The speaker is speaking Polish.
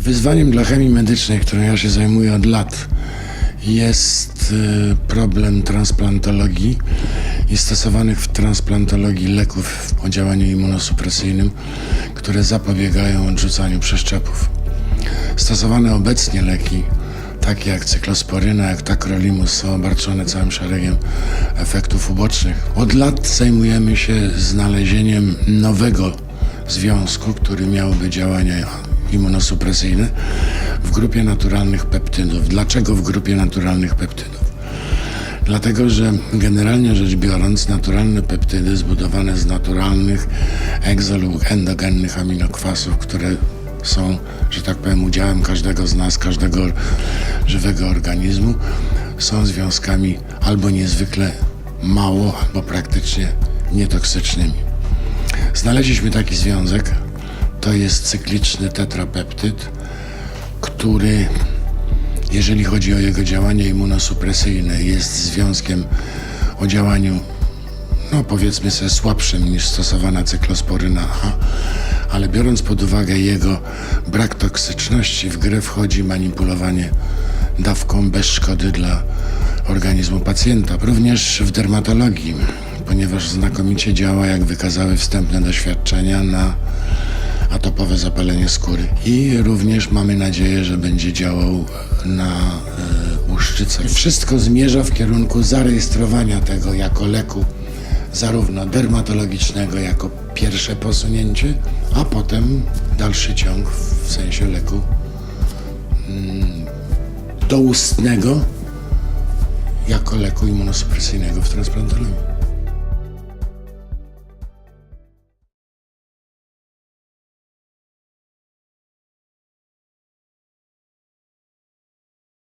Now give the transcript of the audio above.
Wyzwaniem dla chemii medycznej, którą ja się zajmuję od lat, jest y, problem transplantologii i stosowanych w transplantologii leków o działaniu immunosupresyjnym, które zapobiegają odrzucaniu przeszczepów. Stosowane obecnie leki, takie jak cyklosporyna, jak tacrolimus, są obarczone całym szeregiem efektów ubocznych. Od lat zajmujemy się znalezieniem nowego związku, który miałby działania immunosupresyjne w grupie naturalnych peptydów. Dlaczego w grupie naturalnych peptydów? Dlatego, że generalnie rzecz biorąc, naturalne peptydy zbudowane z naturalnych egzo lub endogennych aminokwasów, które są, że tak powiem, udziałem każdego z nas, każdego żywego organizmu, są związkami albo niezwykle mało, albo praktycznie nietoksycznymi. Znaleźliśmy taki związek, to jest cykliczny tetrapeptyd, który jeżeli chodzi o jego działanie immunosupresyjne, jest związkiem o działaniu, no powiedzmy sobie, słabszym niż stosowana cyklosporyna A, ale biorąc pod uwagę jego brak toksyczności, w grę wchodzi manipulowanie dawką bez szkody dla organizmu pacjenta. Również w dermatologii, ponieważ znakomicie działa, jak wykazały wstępne doświadczenia, na zapalenie skóry. I również mamy nadzieję, że będzie działał na e. Wszystko zmierza w kierunku zarejestrowania tego jako leku, zarówno dermatologicznego jako pierwsze posunięcie, a potem dalszy ciąg w sensie leku mm, doustnego jako leku immunosupresyjnego w transplantologii.